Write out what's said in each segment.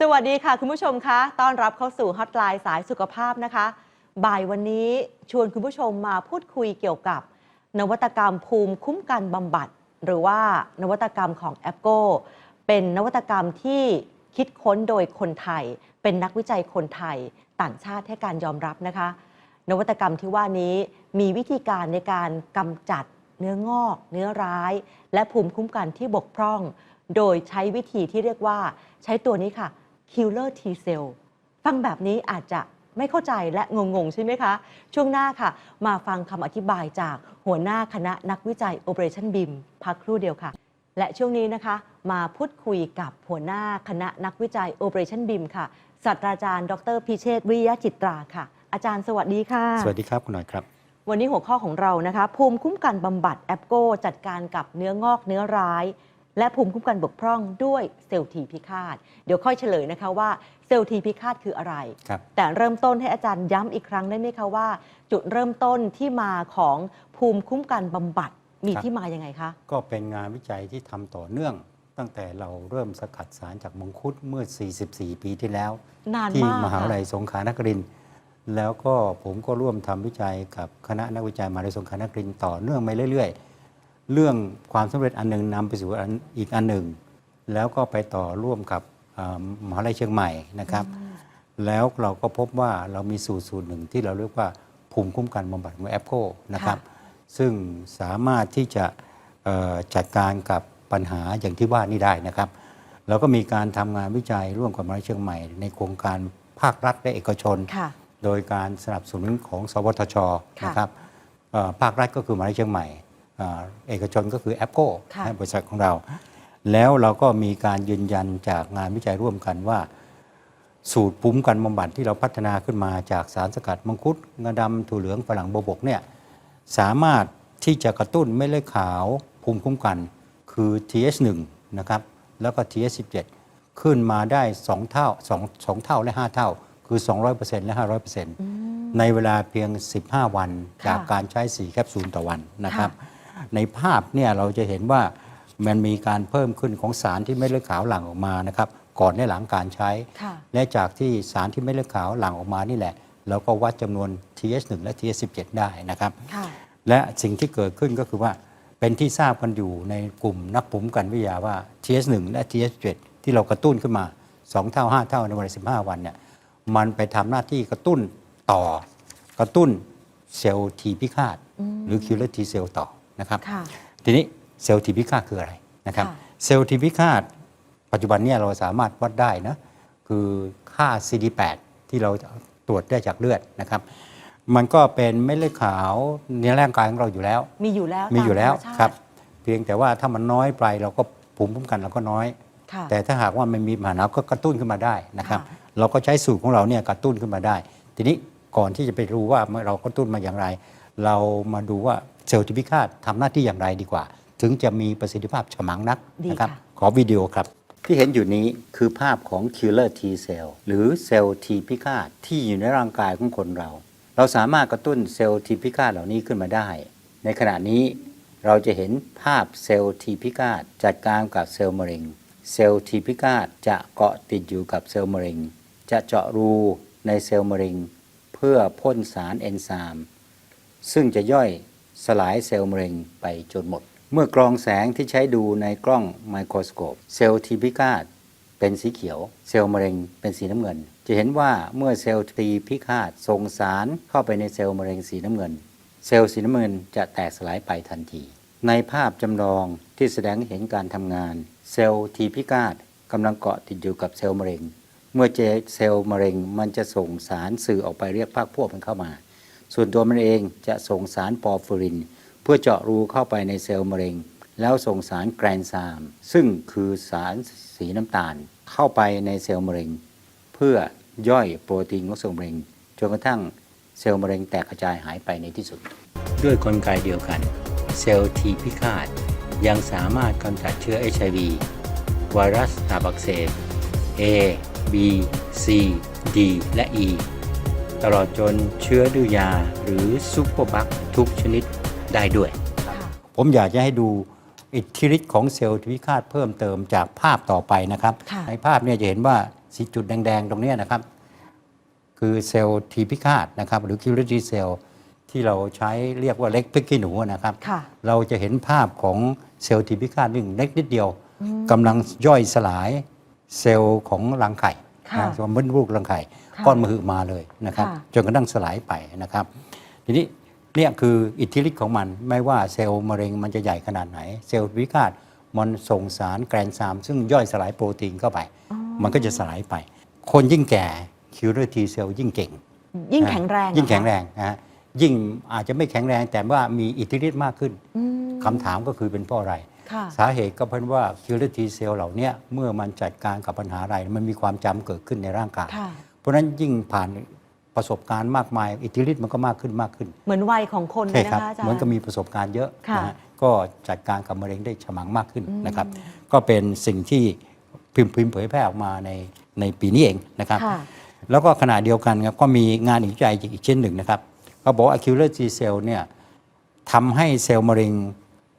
สวัสดีค่ะ คุณผู้ชมคะ ต้อนรับเข้าสู่ฮอตไลน์สายสุขภาพนะคะ บ่ายวันนี้ชวนคุณผู้ชมมาพูดคุยเกี่ยวกับ นวัตกรรมภูมิคุ้มกันบำบัด หรือว่านวัตกรรมของแอปโกเป็นนวัตกรรมที่คิดค้นโดยคนไทย เป็นนักวิจัยคนไทย ต่างชาติให้การยอมรับนะคะ นวัตกรรมที่ว่านี้มีวิธีการในการกำจัดเนื้องอก เนื้อร้าย และภูมิคุ้มกันที่บกพร่อง โดยใช้วิธีที่เรียกว่าใช้ตัวนี้ค่ะ killer T cell ฟังแบบนี้อาจจะไม่เข้าใจและงง ๆ ใช่ไหมคะ ช่วงหน้าค่ะ มาฟังคำอธิบายจากหัวหน้าคณะนักวิจัย Operation BIM พักครู่เดียวค่ะ และช่วงนี้นะคะ มาพูดคุยกับหัวหน้าคณะนักวิจัย Operation BIM ค่ะศาสตราจารย์ ดรพิเชษฐ์วิริยะจิตราค่ะ อาจารย์สวัสดีค่ะ สวัสดีครับคุณหน่อยครับ วันนี้หัวข้อของเรานะคะ ภูมิคุ้มกันบำบัดแอปโกจัดการกับเนื้องอกเนื้อร้าย และภูมิคุ้มกันบกพร่องด้วยเซลล์ทีพิฆาต เดี๋ยวค่อยเฉลยนะคะว่าเซลล์ทีพิฆาตคืออะไร ครับ แต่เริ่มต้นให้อาจารย์ย้ำอีกครั้งได้ไหมคะว่า จุดเริ่มต้นที่มาของภูมิคุ้มกันบำบัดมีครับ ที่มายังไงคะ ก็เป็นงานวิจัยที่ทำต่อเนื่อง ตั้งแต่เราเริ่มสกัดสารจากมังคุดเมื่อ 44 ปีที่แล้ว นานที่มากมหาวิทยาลัยค่ะสงขลานครินทร์แล้วก็ผมก็ร่วมทำวิจัยกับคณะนักวิจัยมหาวิทยาลัยสงขลานครินทร์ต่อเนื่องไปเรื่อยๆ เรื่องความสำเร็จอันหนึ่งนำไปสู่อันอีกอันหนึ่ง แล้วก็ไปต่อร่วมกับอ่ามหาวิทยาลัยเชียงใหม่นะครับ แล้วเราก็พบว่าเรามีสูตรสูตรหนึ่งที่เราเรียกว่าภูมิคุ้มกันบำบัดของแอปโคนะครับ ซึ่งสามารถที่จะเอ่อจัดการกับปัญหาอย่างที่ว่านี้ได้นะครับ เราก็มีการทำงานวิจัยร่วมกับมหาวิทยาลัยเชียงใหม่ ในโครงการภาครัฐและเอกชนค่ะโดยการสนับสนุนของสวทชค่ะนะครับเอ่อภาครัฐก็คือมหาวิทยาลัยเชียงใหม่ เอ่อเอกชนก็คือแอปโก้ค่ะบริษัทของเรา แล้วเราก็มีการยืนยันจากงานวิจัยร่วมกันว่า สูตรภูมิคุ้มกันบำบัดที่เราพัฒนาขึ้นมาจากสารสกัดมังคุดงาดำถั่วเหลืองฝรั่งบวบกเนี่ยสามารถที่จะกระตุ้นเม็ดเลือดขาวภูมิคุ้มกันคือ TH1 นะครับแล้วก็ TH17 ขึ้นมาได้ 2 เท่า2 2เท่าและ 5 เท่า คือ 200%และ 500%ในเวลาเพียง 15 วันค่ะจากการใช้ 4 แคปซูลต่อวันนะครับค่ ในภาพเนี่ยเราจะเห็นว่ามันมีการเพิ่มขึ้นของสารที่เม็ดเลือดขาวหลั่งออกมานะครับก่อนและหลังการใช้ค่ะและจากที่สารที่เม็ดเลือดขาวหลั่งออกมานี่แหละ เราก็วัดจำนวน TH1 และ TH17 ได้นะครับค่ะและสิ่งที่เกิดขึ้นก็คือว่าเป็นที่ทราบกันอยู่ในกลุ่มนักภูมิคุ้มกันวิทยาว่า TH1 และ TH7 ที่เรากระตุ้นขึ้นมา 2 เท่า 5 เท่าในเวลา15 วันเนี่ยมันไปทำหน้าที่กระตุ้นต่อกระตุ้นเซลล์ทีพิฆาตอืมหรือ killer T cell ต่อ นะครับค่ะทีนี้เซลล์ทีพิฆาตคืออะไรนะครับค่ะเซลล์ทีพิฆาตปัจจุบันเนี่ยเราสามารถวัดได้นะคือค่า CD8 ที่เราตรวจได้จากเลือดนะครับ มันก็เป็นเม็ดเลือดขาวในร่างกายของเราอยู่แล้ว มีอยู่แล้วมีอยู่แล้วตามธรรมชาติครับ เพียงแต่ว่าถ้ามันน้อยไปเราก็ภูมิคุ้มกันเราก็น้อยค่ะแต่ถ้าหากว่ามันมีปัญหาก็กระตุ้นขึ้นมาได้นะครับค่ะเราก็ใช้สูตรของเราเนี่ยกระตุ้นขึ้นมาได้ ทีนี้ก่อนที่จะไปรู้ว่าเรากระตุ้นมาอย่างไร เรามาดูว่า เซลล์ที่พิฆาตทำหน้าที่อย่างไรดีกว่า ถึงจะมีประสิทธิภาพฉมังนักดีนะครับค่ะขอวิดีโอครับ ที่เห็นอยู่นี้คือภาพของ killer T cell หรือเซลล์ T พิฆาตที่อยู่ในร่างกายของคนเรา เราสามารถกระตุ้นเซลล์ T พิฆาตเหล่านี้ขึ้นมาได้ ในขณะนี้เราจะเห็นภาพเซลล์ T พิฆาตจัดการกับเซลล์มะเร็ง เซลล์ T พิฆาตจะเกาะติดอยู่กับเซลล์มะเร็ง จะเจาะรูในเซลล์มะเร็ง เพื่อพ่นสารเอนไซม์ซึ่งจะย่อย สลายเซลล์มะเร็งไปจนหมด เมื่อกรองแสงที่ใช้ดูในกล้องไมโครสโคปเซลล์ทีพิฆาตเป็นสีเขียว เซลล์มะเร็งเป็นสีน้ำเงิน จะเห็นว่าเมื่อเซลล์ทีพิฆาตส่งสารเข้าไปในเซลล์มะเร็งสีน้ำเงิน เซลล์สีน้ำเงินจะแตกสลายไปทันที ในภาพจำลองที่แสดงเห็นการทำงาน เซลล์ทีพิฆาตกำลังเกาะติดอยู่กับเซลล์มะเร็ง เมื่อเจอเซลล์มะเร็งมันจะส่งสารสื่อออกไปเรียกพรรคพวกมันเข้ามา ส่วนตัวมันเองจะส่งสารปอร์ฟิริน เพื่อเจาะรูเข้าไปในเซลล์มะเร็ง แล้วส่งสารแกรนซาม ซึ่งคือสารสีน้ำตาล เข้าไปในเซลล์มะเร็ง เพื่อย่อยโปรตีนของเซลล์มะเร็งจนกระทั่งเซลล์มะเร็งแตกกระจายหายไปในที่สุด ด้วยกลไกเดียวกัน เซลล์ทีพิฆาตยังสามารถกำจัดเชื้อ HIV ไวรัสตับอักเสบ A B C D และ E ตลอดจนเชื้อดื้อยาหรือซูเปอร์บัคทุกชนิดได้ด้วยค่ะผมอยากจะให้ดูอิทธิฤทธิ์ของเซลล์ทวิฆาตเพิ่มเติมจากภาพต่อไปนะครับ ค่ะ ในภาพเนี่ยจะเห็นว่าสีจุดแดง ๆ ตรงเนี้ยนะครับ คือเซลล์ทีพิฆาตนะครับ หรือคิวเรตีเซลล์ที่เราใช้เรียกว่าเล็กพริกขี้หนูนะครับ ค่ะ เราจะเห็นภาพของเซลล์ทีพิฆาตหนึ่งเล็กนิดเดียวกำลังย่อยสลายเซลล์ของรังไข่ค่ะ นะส่วนมดลูกรังไข่ค่ะ ก้อนมหึมาเลยนะครับค่ะจนกระทั่งสลายไปนะครับ ทีนี้เนี่ยคืออิทธิฤทธิ์ของมันไม่ว่าเซลล์มะเร็งมันจะใหญ่ขนาดไหน เซลล์วิฆาตมันส่งสารแกรนซาม ซึ่งย่อยสลายโปรตีนเข้าไป มันก็จะสลายไป คนยิ่งแก่คิวเรทีเซลล์ยิ่งเก่ง ยิ่งนะแข็งแรง ยิ่งแข็งเหแรอคะงนะฮะยิ่งอาจจะไม่แข็งแรงแต่ว่ามีอิทธิฤทธิ์มากขึ้นอืมคำถามก็คือเป็นเพราะอะไรค่ะสาเหตุก็เพราะว่าคิวเรทีเซลล์เหล่าเนี้ยเมื่อมันจัดการกับปัญหาอะไร มันมีความจำเกิดขึ้นในร่างกายค่ะ เพราะฉะนั้นยิ่งผ่านประสบการณ์มากมาย อิทธิฤทธิ์มันก็มากขึ้นมากขึ้น เหมือนวัยของคนเลใช่ยครันะคะอาจารย์เหมือนกับมีประสบการณ์เยอะค่ะนะฮะก็จัดการกับมะเร็งได้ฉมังมากขึ้นอืมนะครับ ก็เป็นสิ่งที่พิมพ์พิมพ์เผยแพร่ออกมาในในปีนี้เองนะครับค่ะแล้วก็ขณะเดียวกันครับก็มีงานวิจัยอีกชิ้นหนึ่งนะครับเขาบอกว่า Acular T cell เนี่ยทำให้เซลล์มะเร็ง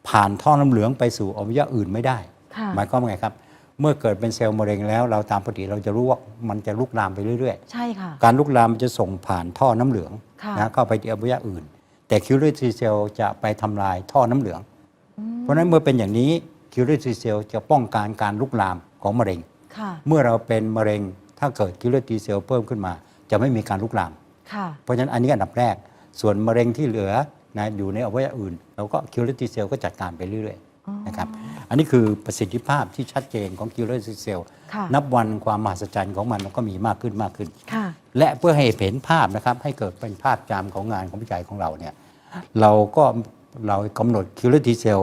ผ่านท่อน้ำเหลืองไปสู่อวัยวะอื่นไม่ได้ค่ะหมายความว่าไงครับ เมื่อเกิดเป็นเซลล์มะเร็งแล้ว เราตามปกติเราจะรู้ว่ามันจะลุกลามไปเรื่อยใช่ค่ะๆการลุกลามมันจะส่งผ่านท่อน้ำเหลืองค่ะนะเข้าไปที่อวัยวะอื่น แต่ Acular T cell จะไปทำลายท่อน้ำเหลือง เพราะฉะนั้นเมื่อเป็นอย่างนี้ Acular T cell จะป้องกันการลุกลามของมะเร็งค่ะเมื่อเราเป็นมะเร็งถ้าเกิดคิลเลอร์ทีเซลเพิ่มขึ้นมา จะไม่มีการลุกลามค่ะเพราะฉะนั้นอันนี้อันดับแรก ส่วนมะเร็งที่เหลือนะอยู่ในอวัยวะอื่นเราก็คิลเลอร์ทีเซลก็จัดการไปเรื่อยอ๋อๆ นะครับ อันนี้คือประสิทธิภาพที่ชัดเจนของคิลเลอร์ทีเซลค่ะนับวันความมหัศจรรย์ของมันมันก็มีมากขึ้นมากขึ้นค่ะและเพื่อให้เห็นภาพนะครับให้เกิดเป็นภาพจำของงานของวิจัยของเราเนี่ยเราก็เรากำหนดคิลเลอร์ทีเซล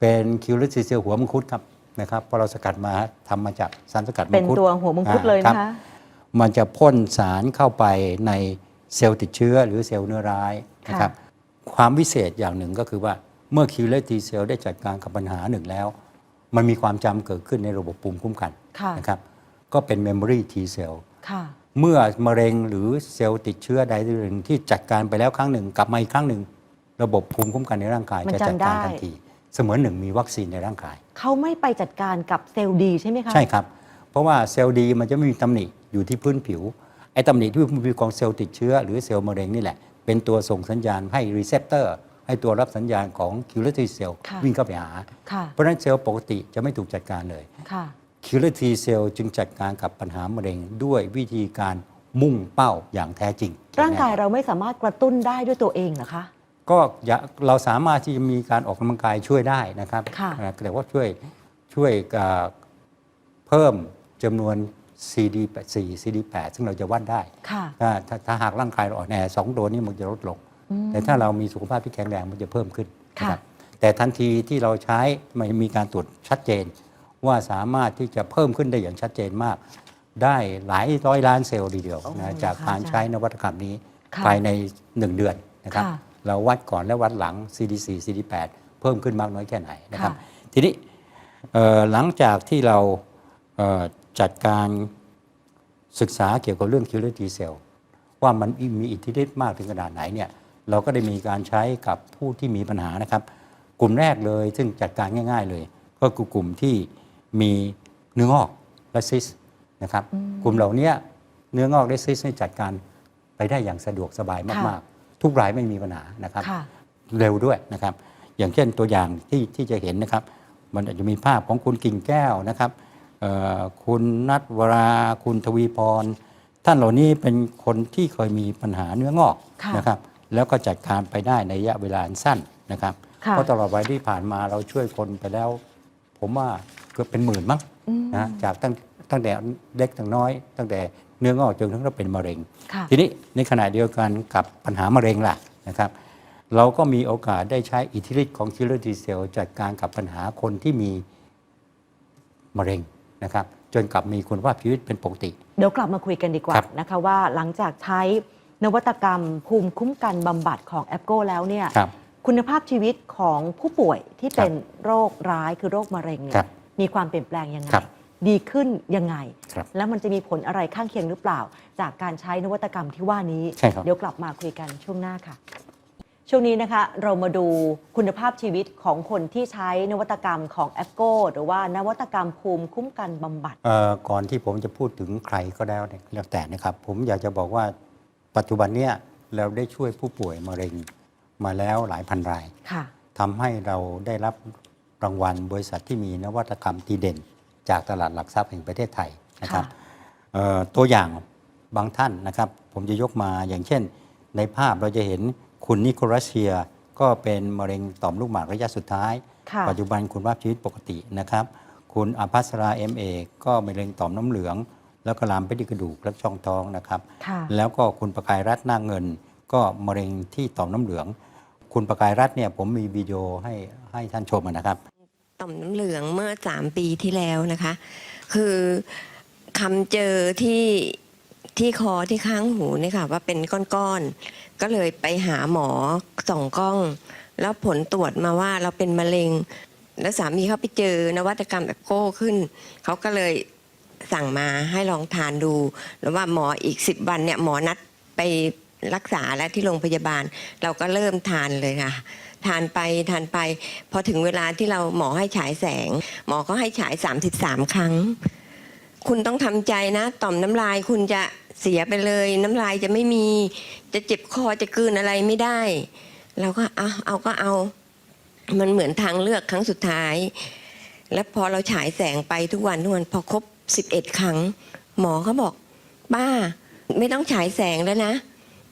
เป็นคิลเลอร์ทีเซลหัวมังคุดครับนะครับเพราะเราสกัดมาทำมาจากสารสกัดมัเป็นงคุดตัวหัวมังคุดอ่าเลยครันะบคะมันจะพ่นสารเข้าไปในเซลล์ติดเชื้อหรือเซลล์เนื้อร้ายค่ะนะครับความวิเศษอย่างหนึ่งก็คือว่า เมื่อคิวเลอร์ทีเซลได้จัดการกับปัญหาหนึ่งแล้ว มันมีความจำเกิดขึ้นในระบบภูมิคุ้มกันค่ะนะครับก็เป็นเมมโมรีทีเซลค่ะ เมื่อมะเร็งหรือเซลล์ติดเชื้อใดหนึ่งที่จัดการไปแล้วครั้งหนึ่ง กลับมาอีกครั้งหนึ่ง ระบบภูมิคุ้มกันในร่างกายมันจะจัดจำได้ การทันที เสมือนหนึ่งมีวัคซีนในร่างกาย เขาไม่ไปจัดการกับเซลล์ดีใช่ไหมคะใช่ครับ เพราะว่าเซลล์ดีมันจะไม่มีตำหนิอยู่ที่พื้นผิว ไอ้ตำหนิที่พื้นผิวของเซลล์ติดเชื้อหรือเซลล์มะเร็งนี่แหละ เป็นตัวส่งสัญญาณให้รีเซพเตอร์ ให้ตัวรับสัญญาณของคิวเลอร์ทีเซลค่ะวิ่งเข้าไปหาค่ะเพราะฉะนั้นเซลล์ปกติจะไม่ถูกจัดการเลยค่ะคิวเลอร์ทีเซลจึงจัดการกับปัญหามะเร็งด้วยวิธีการมุ่งเป้าอย่างแท้จริง ร่างกายเราไม่สามารถกระตุ้นได้ด้วยตัวเองเหรอคะก็อย่าเราสามารถที่จะมีการออกกำลังกายช่วยได้นะครับค่ะอ่าแต่ว่าช่วยช่วยอ่าเพิ่มจำนวน CD4 CD8 ซึ่งเราจะวัดได้ค่ะถ้าถ้าถ้าหากร่างกายเราอ่อนแอสองตัวนี้มันจะลดลงอืม แต่ถ้าเรามีสุขภาพที่แข็งแรงมันจะเพิ่มขึ้นค่ะนะครับแต่ทันทีที่เราใช้มันมีการตรวจชัดเจน ว่าสามารถที่จะเพิ่มขึ้นได้อย่างชัดเจนมาก ได้หลายร้อยล้านเซลล์ทีเดียวโอ้นะค่ะจากการอาจารย์ใช้นวัตกรรมนี้ค่ะภายใน 1 เดือนนะครับค่ะเราวัดก่อนและวัดหลัง CD4 CD8 เพิ่มขึ้นมากน้อยแค่ไหนนะครับค่ะทีนี้เอ่อหลังจากที่เราเอ่อจัดการศึกษาเกี่ยวกับเรื่อง killer T cell ว่ามันมีอิทธิฤทธิ์มากถึงขนาดไหนเนี่ย เราก็ได้มีการใช้กับผู้ที่มีปัญหานะครับ กลุ่มแรกเลยซึ่งจัดการง่าย ๆเลย ก็คือกลุ่มที่มีเนื้องอกและซิสนะครับกลุ่มเหล่านี้เนื้องอกและซิสนี่จัดการไปได้อย่างสะดวกสบายมากๆ ทุกรายไม่มีปัญหานะครับค่ะเร็วด้วยนะครับ อย่างเช่นตัวอย่างที่ที่จะเห็นนะครับ มันอาจจะมีภาพของคุณกิ่งแก้วนะครับเอ่อคุณนัทวราคุณทวีพร ท่านเหล่านี้เป็นคนที่เคยมีปัญหาเนื้องอกค่ะนะครับ แล้วก็จัดการไปได้ในระยะเวลาอันสั้นนะครับค่ะเพราะตลอดวัยที่ผ่านมาเราช่วยคนไปแล้ว ผมว่าเกือบเป็นหมื่นมั้งอืมนะจากตั้งตั้งแต่เล็กตั้งน้อย ตั้งแต่เนื้องอกจนถึงเราเป็นมะเร็งค่ะทีนี้ในขณะเดียวกันกับปัญหามะเร็งล่ะนะครับเราก็มีโอกาสได้ใช้อิทธิฤทธิ์ของคิลเลอร์ทีเซลจัดการกับปัญหาคนที่มีมะเร็งนะครับจนกลับมีคุณภาพชีวิตเป็นปกติ เดี๋ยวกลับมาคุยกันดีกว่าครับนะคะว่าหลังจากใช้ นวัตกรรม ภูมิคุ้มกันบำบัดของแอปโกแล้วเนี่ยครับ คุณภาพชีวิตของผู้ป่วยที่ครับเป็นโรคร้ายคือโรคมะเร็งเนี่ครัยบมีความเปลี่ยนแปลงยังไง ครับดีขึ้นยังไง ครับแล้วมันจะมีผลอะไรข้างเคียงหรือเปล่า จากการใช้นวัตกรรมที่ว่านี้ ใช่ครับ เดี๋ยวกลับมาคุยกันช่วงหน้าค่ะ ช่วงนี้นะคะเรามาดูคุณภาพชีวิตของคนที่ใช้นวัตกรรมของแอปโกหรือว่านวัตกรรมภูมิคุ้มกันบำบัด เอ่อก่อนที่ผมจะพูดถึงใครก็แล้วเนี่ยแล้วแต่นะครับ ผมอยากจะบอกว่า ปัจจุบันเนี้ยเราได้ช่วยผู้ป่วยมะเร็งมาแล้วหลายพันรายค่ะทำให้เราได้รับรางวัลบริษัทที่มีนวัตกรรมดีเด่น จากตลาดหลักทรัพย์แห่งประเทศไทยนะครับค่ะเอ่อตัวอย่างบางท่านนะครับ ผมจะยกมาอย่างเช่น ในภาพเราจะเห็นคุณนิโคลัสเชีย ก็เป็นมะเร็งต่อมลูกหมากระยะสุดท้ายค่ะปัจจุบันคุณภาพชีวิตปกตินะครับ คุณอภัสราเอ็มเอก็มะเร็งต่อมน้ำเหลือง แล้วก็ลามไปที่กระดูกและช่องท้องนะครับค่ะแล้วก็คุณประกายรัตน์หน้าเงิน ก็มะเร็งที่ต่อมน้ำเหลือง คุณประกายรัตน์เนี่ยผมมีวิดีโอให้ให้ท่านชมนะครับ ต่อมน้ำเหลืองเมื่อสามปีที่แล้วนะคะ คือคำเจอที่ที่คอที่ข้างหูเนี่ยค่ะ ว่าเป็นก้อนๆก็เลยไปหาหมอส่องกล้อง แล้วผลตรวจมาว่าเราเป็นมะเร็ง แล้วสามีเขาไปเจอนวัตกรรมแบบโก้ขึ้นเขาก็เลย สั่งมาให้ลองทานดู แล้วว่าหมออีกสิบวันเนี่ยหมอนัดไปรักษาแล้วที่โรงพยาบาล เราก็เริ่มทานเลยค่ะ ทานไปทานไป พอถึงเวลาที่เราหมอให้ฉายแสง หมอก็ให้ฉาย 33 ครั้ง คุณต้องทำใจนะ ต่อมน้ำลายคุณจะเสียไปเลย น้ำลายจะไม่มี จะเจ็บคอจะกลืนอะไรไม่ได้ เราก็เอาเอาก็เอา มันเหมือนทางเลือกครั้งสุดท้าย และพอเราฉายแสงไปทุกวันทุกวันพอครบ 11 ครั้ง หมอเขาบอก ป้า ไม่ต้องฉายแสงแล้วนะ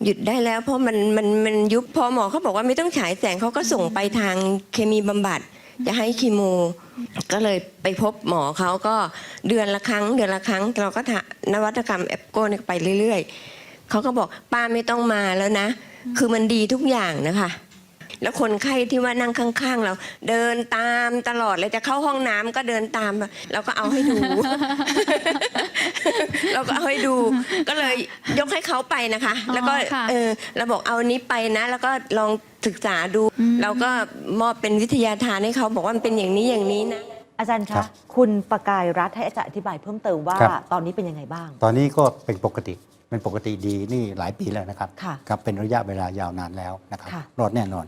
หยุดได้แล้วเพราะมันมันมันยุบพอหมอเขาบอกว่าไม่ต้องฉายแสงเขาก็ส่งไปทางเคมีบำบัด จะให้คีโม ก็เลยไปพบหมอเขาก็เดือนละครั้ง เดือนละครั้ง เราก็ทนวัตกรรมแอปโก้ไปเรื่อยๆเขาก็บอกป้าไม่ต้องมาแล้วนะ คือมันดีทุกอย่างนะคะ แล้วคนไข้ที่ว่านั่งข้าง ๆ เราเดินตามตลอดเลยจะเข้าห้องน้ำก็เดินตามเราก็เอาให้ดู เราก็เอาให้ดู ก็เลยยกให้เขาไปนะคะอ๋อแล้วก็ค่ะเออเราบอกเอาอันนี้ไปนะ แล้วก็ลองศึกษาดูอืมเราก็มอบเป็นวิทยาทานให้เขาบอกว่ามันเป็นอย่างนี้อย่างนี้นะอาจารย์ครัคะบคุณประกายรัฐให้อาจารย์อธิบายเพิ่มเติมว่าครับตอนนี้เป็นยังไงบ้าง ตอนนี้ก็เป็นปกติ เป็นปกติดีนี่หลายปีแล้วนะครับค่ะครับเป็นระยะเวลายาวนานแล้วนะครับค่ะรอดแน่นอน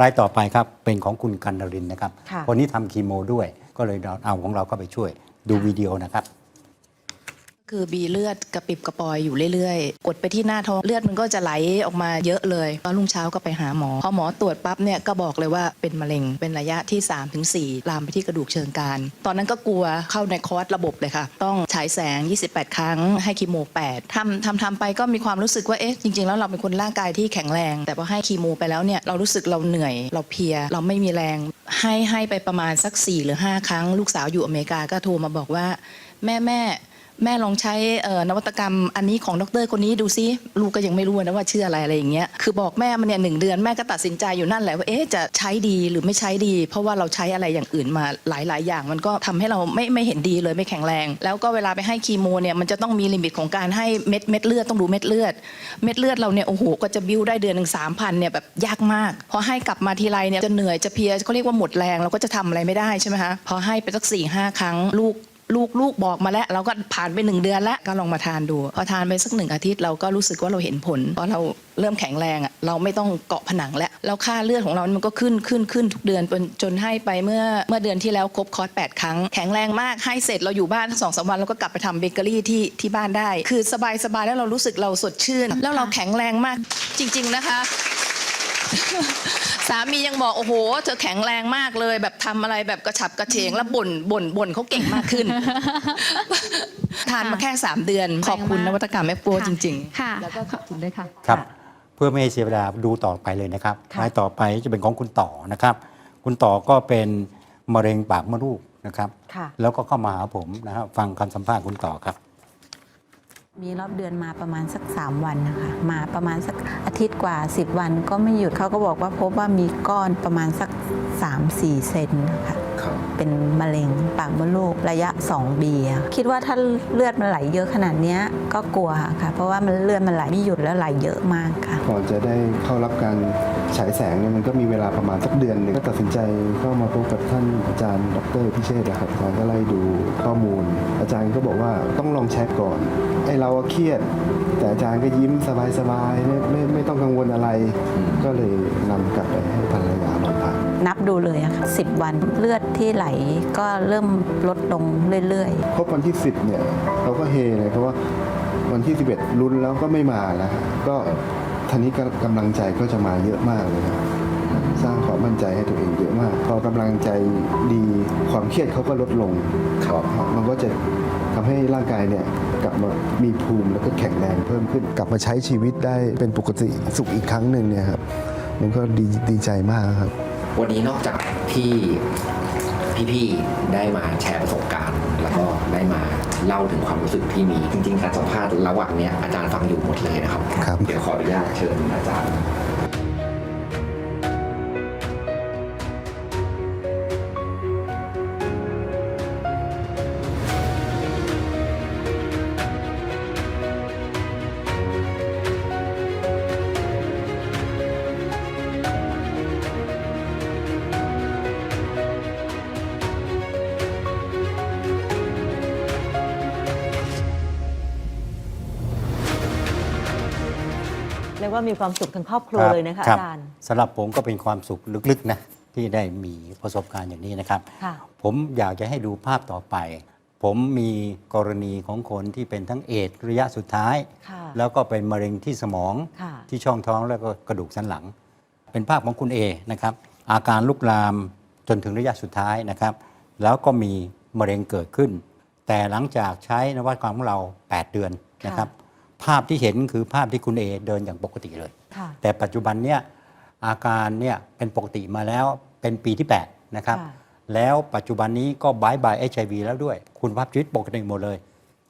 รายต่อไปครับเป็นของคุณกันดรินนะครับค่ะ คนนี้ทำคีโมด้วย ก็เลยเอาของเราก็ไปช่วยดูวิดีโอนะครับ คือบีเลือดกระปิบกระปอยอยู่เรื่อยๆ กดไปที่หน้าท้องเลือดมันก็จะไหลออกมาเยอะเลยตอนรุ่งเช้าก็ไปหาหมอพอหมอตรวจปั๊บเนี่ยก็บอกเลยว่าเป็นมะเร็งเป็นระยะที่ 3-4 ลามไปที่กระดูกเชิงกรานตอนนั้นก็กลัวเข้าในคอร์สระบบเลยค่ะ ต้องฉายแสง 28 ครั้งให้คีโม 8ทำทำทำไปก็มีความรู้สึกว่าเอ๊ะจริงๆ แล้วเราเป็นคนร่างกายที่แข็งแรง แต่พอให้คีโมไปแล้วเนี่ยเรารู้สึกเราเหนื่อย เราเพลีย เราไม่มีแรง ให้ให้ไปประมาณสัก 4 หรือ 5 ครั้ง ลูกสาวอยู่อเมริกาก็โทรมาบอกว่า แม่แม่ แม่ลองใช้นวัตกรรมอันนี้ของดรคนนี้ดูซิลูกก็ยังไม่รู้นะว่าชื่ออะไรอะไรอย่างเงี้ยคือบอกแม่มันเนี่ยหนึ่งเดือนแม่ก็ตัดสินใจอยู่นั่นแหละว่าเอ๊ะจะใช้ดีหรือไม่ใช้ดี เพราะว่าเราใช้อะไรอย่างอื่นมาหลาย ๆ อย่าง มันก็ทำให้เราไม่ไม่เห็นดีเลยไม่แข็งแรง แล้วก็เวลาไปให้คีโมเนี่ยมันจะต้องมีลิมิตของการให้เม็ดเม็ดเลือดต้องดูเม็ดเลือด เม็ดเลือดเราเนี่ยโอ้โหก็จะบิ้วได้เดือนหนึ่งสามพันเนี่ยแบบยากมากพอให้กลับมาทีไรเนี่ยจะเหนื่อยจะเพลียเขาเรียกว่าหมดแรงเราก็จะทำอะไรไม่ได้ใช่ไหมคะพอให้ไปสักสี่ห้าครั้งลูก ลูกลูกบอกมาแล้วเราก็ผ่านไปหนึ่งเดือนแล้วก็ลองมาทานดู พอทานไปสักหนึ่งอาทิตย์เราก็รู้สึกว่าเราเห็นผลเพราะเราเริ่มแข็งแรงอะเราไม่ต้องเกาะผนังแล้วแล้วค่าเลือดของเรามันก็ขึ้นขึ้นขึ้นทุกเดือนจนจนให้ไปเมื่อเมื่อเดือนที่แล้วครบคอร์สแปดครั้ง แข็งแรงมากให้เสร็จเราอยู่บ้านสองสามวันเราก็กลับไปทำเบเกอรี่ที่ที่บ้านได้ คือสบายสบายแล้วเรารู้สึกเราสดชื่น แล้วเราแข็งแรงมากจริง ๆนะคะ สามียังบอกโอ้โห เธอแข็งแรงมากเลย แบบทำอะไรแบบกระฉับกระเฉงแล้วบ่นบ่นบ่นเขาเก่งมากขึ้น ทานมาแค่ 3 เดือน ขอบคุณนวัตกรรมแอปโปจริงค่ะๆแล้วก็ขอบคุณด้วยค่ะครับ เพื่อไม่ให้เสียเวลาดูต่อไปเลยนะครับค่ะรายต่อไปจะเป็นของคุณต่อนะครับ คุณต่อก็เป็นมะเร็งปากมดลูกนะครับค่ะแล้วก็เข้ามาหาผมนะครับฟังคำสัมภาษณ์คุณต่อครับ มีรอบเดือนมาประมาณสัก 3 วันนะคะ มาประมาณสักอาทิตย์กว่า 10 วันก็ไม่หยุดเขาก็บอกว่าพบว่ามีก้อนประมาณสัก 3-4 เซนนะคะ เป็นมะเร็งปากมดลูกระยะ2ปีคิดว่าถ้าเลือดมันไหลเยอะขนาดนี้ก็กลัวค่ะ เพราะว่ามันเลือดมันไหลไม่หยุดแล้วไหลเยอะมากค่ะ ก่อนจะได้เข้ารับการฉายแสงเนี่ยมันก็มีเวลาประมาณสักเดือนหนึ่งก็ตัดสินใจเข้ามาพบกับท่านอาจารย์ดรพิเชษนะครับอาจารย์ก็ไล่ดูข้อมูล อาจารย์ก็บอกว่าต้องลองเช็คก่อนไอเราเครียด แต่อาจารย์ก็ยิ้มสบายๆไม่ไม่ไม่ต้องกังวลอะไร ก็เลยนำกลับไปให้ภรรยา นนับดูเลยอะค่ะสิวันเลือดที่ไหลก็เริ่มลดลงเรื่อยๆ ครบวันที่ 10เนี่ยเราก็เฮเลยเพราะว่าวันที่ 11ลุ้นแล้วก็ไม่มาแล้วก็ทีนี้ก็กำลังใจก็จะมาเยอะมากเลยครับสร้างความมั่นใจให้ตัวเองเยอะมาก พอกำลังใจดีความเครียดเขาก็ลดลงครับมันก็จะทำให้ร่างกายเนี่ยกลับมามีภูมิแล้วก็แข็งแรงเพิ่มขึ้น กลับมาใช้ชีวิตได้เป็นปกติสุขอีกครั้งหนึ่งเนี่ยครับมันก็ดีดีใจมากครับ วันนี้นอกจากที่พี่ๆได้มาแชร์ประสบการณ์ แล้วก็ได้มาเล่าถึงความรู้สึกที่มีจริงๆการสัมภาษณ์ระหว่างเนี้ยอาจารย์ฟังอยู่หมดเลยนะครับ ครับ เดี๋ยวขออนุญาตเชิญอาจารย์ ว่ามีความสุขทั้งครอบครัวรับเลยนะคะรัอาบจารย์สำหรับผมก็เป็นความสุขลึกๆนะที่ได้มีประสบการณ์อย่างนี้นะครับค่ะผมอยากจะให้ดูภาพต่อไป ผมมีกรณีของคนที่เป็นทั้งเอดส์ระยะสุดท้ายค่ะแล้วก็เป็นมะเร็งที่สมองค่ะที่ช่องท้องแล้วก็กระดูกสันหลัง เป็นภาพของคุณเอนะครับ อาการลุกลามจนถึงระยะสุดท้ายนะครับ แล้วก็มีมะเร็งเกิดขึ้น แต่หลังจากใช้นวัตกรรมของเรา 8 เดือนนะครับ ภาพที่เห็นคือภาพที่คุณเอเดินอย่างปกติเลยค่ะแต่ปัจจุบันเนี่ยอาการเนี่ยเป็นปกติมาแล้วเป็นปีที่ 8 นะครับค่ะแล้วปัจจุบันนี้ก็บายบายเอชไแล้วด้วย คุณภาพชีวิตปกติหมดเลย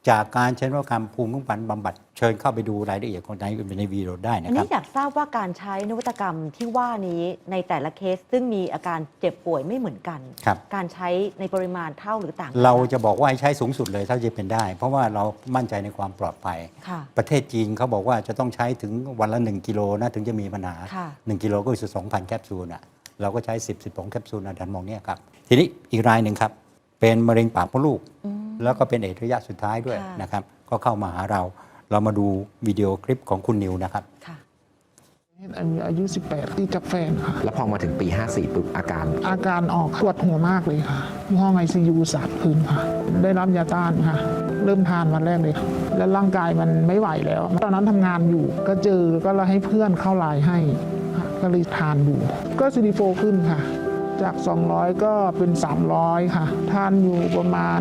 จากการใช้นวัตกรรมภูมิคุ้มกันบำบัดเชิญเข้าไปดูรายละเอียดของในในวีดีโอได้อันะนครันี้บ อยากทราบว่าการใช้นวัตกรรมที่ว่านี้ในแต่ละเคสซึ่งมีอาการเจ็บป่วยไม่เหมือนกัน ครับ การใช้ในปริมาณเท่าหรือต่างกันเราจะบอกว่าให้ใช้สูงสุดเลยเท่าที่เป็นได้ เพราะว่าเรามั่นใจในความปลอดภัย ค่ะ ประเทศจีนเขาบอกว่าจะต้องใช้ถึงวันละ 1 กิโลนะถึงจะมีปัญหา ค่ะ 1 กิโลก็คือ2,000 แคปซูลอะเราก็ใช้ 10 12 แคปซูลนะดันมองเนี่ยครับ ทีนี้อีกรายหนึ่งครับ เป็นมะเร็งปากมดลูก อืม แล้วก็เป็นเอดส์ระยะสุดท้ายด้วยค่ะ นะครับ ก็เข้ามาหาเรา เรามาดูวิดีโอคลิปของคุณนิวนะครับ ค่ะ อายุ 18 ที่กับแฟนค่ะ แล้วพอมาถึงปี 54ปุ๊บอาการ อาการออกปวดหัวมากเลยค่ะที่ห้องไอซียูสามคืนค่ะ ได้รับยาต้านค่ะ เริ่มทานวันแรกเลยค่ะแล้วร่างกายมันไม่ไหวแล้ว ตอนนั้นทำงานอยู่ก็เจอก็เลยให้เพื่อนเข้าไลน์ให้ค่ะก็เลยทานดูก็ซีดีโฟขึ้นค่ะ จาก 200 ก็เป็น 300 ค่ะ ทานอยู่ประมาณ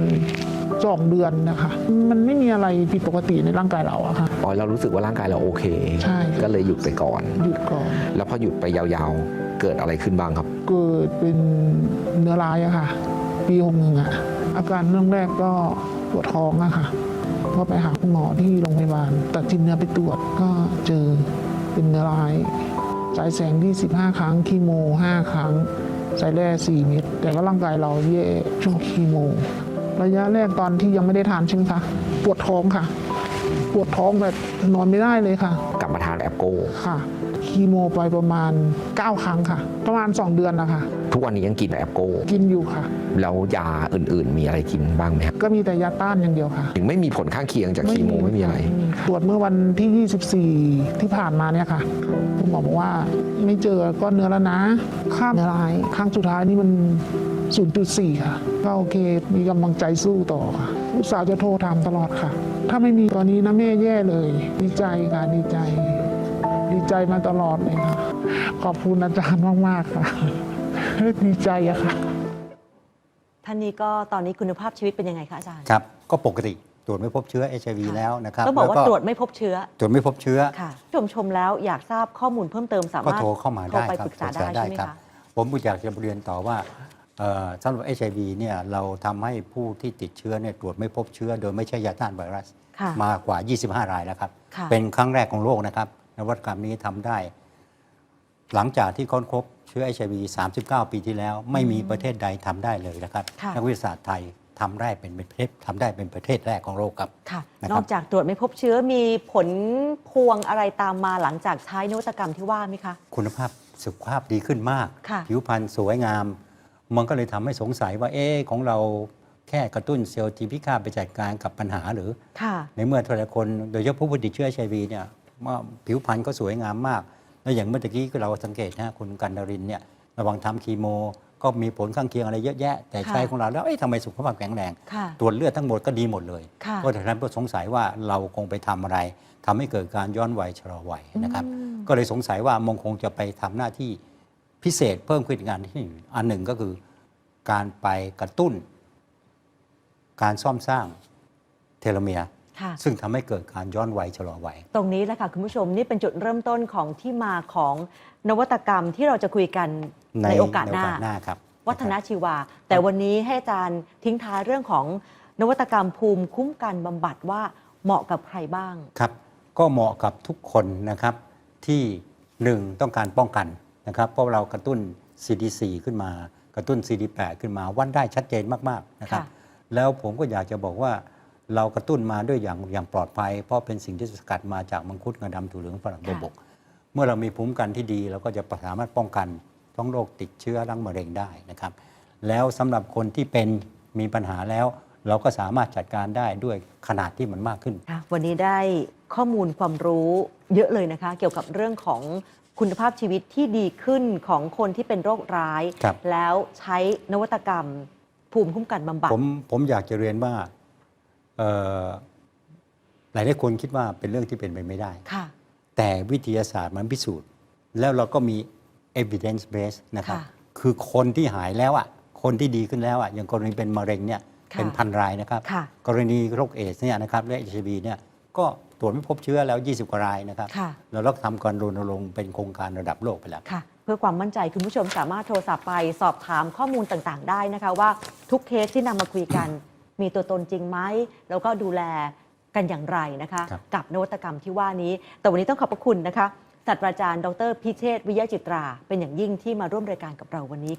สองเดือนนะคะ มันไม่มีอะไรผิดปกติในร่างกายเราอะค่ะ อ๋อเรารู้สึกว่าร่างกายเราโอเค ใช่ ก็เลยหยุดไปก่อน หยุดก่อน แล้วพอหยุดไปยาวๆ เกิดอะไรขึ้นบ้างครับ เกิดเป็นเนื้อร้ายอะค่ะ ปีหกหนึ่งอะอาการเรื่องแรกก็ปวดท้องอะค่ะ ก็ไปหาคุณหมอที่โรงพยาบาลตัดชิ้นเนื้อไปตรวจก็เจอเป็นเนื้อร้ายสายแสงที่ 15 ครั้งคีโม 5 ครั้งใส่แร่4เม็ดแต่ว่าร่างกายเราแย่ช่วงคีโม ระยะแรกตอนที่ยังไม่ได้ทานใช่ไหมคะปวดท้องค่ะ ปวดท้องแบบนอนไม่ได้เลยค่ะ กลับมาทานแอปโก้ค่ะคีโมไปประมาณ 9 ครั้งค่ะ ประมาณ 2 เดือนนะคะ ทุกวันนี้ยังกินแอปโก้กินอยู่ค่ะ แล้วยาอื่นๆ มีอะไรกินบ้างไหมครับก็มีแต่ยาต้านอย่างเดียวค่ะ ถึงไม่มีผลข้างเคียงจากคีโมไม่มีอะไร ตรวจเมื่อวันที่ 24 ที่ผ่านมาเนี่ยค่ะคุณหมอบอกว่าไม่เจอก้อนเนื้อแล้วนะค่าเนื้อร้ายครั้งสุดท้ายนี่มัน 0.4 ค่ะก็โอเค มีกำลังใจสู้ต่อค่ะลูกสาวจะโทรถามตลอดค่ะ ถ้าไม่มีตอนนี้นะแม่แย่เลย ดีใจค่ะดีใจ ดีใจมาตลอดเลยค่ะ ขอบคุณอาจารย์มาก ๆ ค่ะ ดีใจอะค่ะท่านนี้ก็ตอนนี้คุณภาพชีวิตเป็นยังไงคะอาจารย์ ครับ ก็ปกติตรวจไม่พบเชื้อ HIV แล้วนะครับต้องบอกว่าแล้ตรวจไม่พบเชื้อตรวจไม่พบเชื้อ ค่ะชมชมแล้วอยากทราบข้อมูลเพิ่มเติมสาก็มารถโทรเข้ามาโทรได้ไปครับปรึกษาได้ใช่ไหมรับ คะ ผมอยากจะเรียนต่อว่าเอ่อ สำหรับ HIV เนี่ยเราทำให้ผู้ที่ติดเชื้อเนี่ยตรวจไม่พบเชื้อ โดยไม่ใช่ยาต้านไวรัสค่ะมากว่า 25 รายแล้วครับ ค่ะ เป็นครั้งแรกของโลกนะครับ นวัตกรรมนี้ทำได้ หลังจากที่ค้นพบเชื้อ HIV 39 ปีที่แล้ว ไม่มีประเทศใดทำได้เลยนะครับ ค่ะ นักวิทยาศาสตร์ไทยทำได้เป็นประเทศทำได้เป็นประเทศแรกของโลกครับ ค่ะ นะครับ นอกจากตรวจไม่พบเชื้อมีผลพวงอะไรตามมาหลังจากใช้นวัตกรรมที่ว่าไหมคะ คุณภาพสุขภาพดีขึ้นมาก ค่ะ ผิวพรรณสวยงาม มันก็เลยทำให้สงสัยว่าเอ๊ะของเราแค่กระตุ้นเซลล์ทีพิฆาตไปจัดการกับปัญหาหรือค่ะในเมื่อแต่ละคนโดยเฉพาะผู้ติดเชื้อ HIV เนี่ยว่าผิวพรรณก็สวยงามมาก แล้วอย่างเมื่อตะกี้ก็เราสังเกตนะคุณกันดารินเนี่ยระหว่างทำคีโม ก็มีผลข้างเคียงอะไรเยอะแยะ แต่ใช้ค่ะของเราแล้วเอ๊ะทำไมสุขภาพแข็งแรงค่ะตรวจเลือดทั้งหมดก็ดีหมดเลยค่ะก็แต่นั้นก็สงสัยว่าเราคงไปทำอะไรทำให้เกิดการย้อนวัยชะลอวัยนะครับอืมก็เลยสงสัยว่ามงคงจะไปทำหน้าที่ พิเศษเพิ่มขึ้นอีกงานที่หนึ่งอันหนึ่งก็คือการไปกระตุ้น การซ่อมสร้างเทโลเมียร์ค่ะซึ่งทำให้เกิดการย้อนวัยชะลอวัย ตรงนี้แหละค่ะ คุณผู้ชมนี่เป็นจุดเริ่มต้นของที่มาของนวัตกรรมที่เราจะคุยกันในโอกาสหน้าหน้าครับวัฒนชีวา แต่วันนี้ให้อาจารย์ทิ้งท้ายเรื่องของนวัตกรรมภูมิคุ้มกันบำบัดว่าเหมาะกับใครบ้างครับ ก็เหมาะกับทุกคนนะครับที่หนึ่งต้องการป้องกัน นะครับเพราะเรากระตุ้น CD4 ขึ้นมา กระตุ้น CD8 ขึ้นมาวัดได้ชัดเจนมากๆนะครับค่ะแล้วผมก็อยากจะบอกว่าเรากระตุ้นมาด้วยอย่างอย่างปลอดภัย เพราะเป็นสิ่งที่สกัดมาจากมังคุดงาดำถั่วเหลืองฝรั่งบวบกเมื่อเรามีภูมิคุ้มกันที่ดี เราก็จะสามารถป้องกันทั้งโรคติดเชื้อทั้งมะเร็งได้นะครับ แล้วสำหรับคนที่เป็นมีปัญหาแล้ว เราก็สามารถจัดการได้ด้วยขนาดที่มันมากขึ้นค่ะวันนี้ได้ข้อมูลความรู้เยอะเลยนะคะ เกี่ยวกับเรื่องของ คุณภาพชีวิตที่ดีขึ้นของคนที่เป็นโรคร้าย ครับ แล้วใช้นวัตกรรมภูมิคุ้มกันบำบัด ผมผมอยากจะเรียนว่าเอ่อหลายหลายคนคิดว่าเป็นเรื่องที่เป็นไปไม่ได้ ค่ะ แต่วิทยาศาสตร์มันพิสูจน์ แล้วเราก็มี evidence base นะครับ ค่ะ คือคนที่หายแล้วอะคนที่ดีขึ้นแล้วอะอย่างกรณีเป็นมะเร็งเนี่ยค่ะเป็นพันรายนะครับ ค่ะ กรณีโรคเอดส์เนี่ยนะครับและ HIV เนี่ยก็ต รวจไม่พบเชื้อแล้ว 20 กว่ารายนะครับค่ะแล้วเราทำการรณรงค์เป็นโครงการระดับโลกไปแล้วค่ะเพื่อความมั่นใจคุณผู้ชมสามารถโทรศัพท์ไปสอบถามข้อมูลต่างๆ ได้นะคะว่าทุกเคสที่นำมาคุยกัน มีตัวตนจริงไหมแล้วก็ดูแลกันอย่างไรนะคะครับกับนวัตกรรมที่ว่านี้ แต่วันนี้ต้องขอบพระคุณนะคะศาสตราจารย์ดรพิเชษฐ์วิยะจิตรา เป็นอย่างยิ่งที่มาร่วมรายการกับเราวันนี้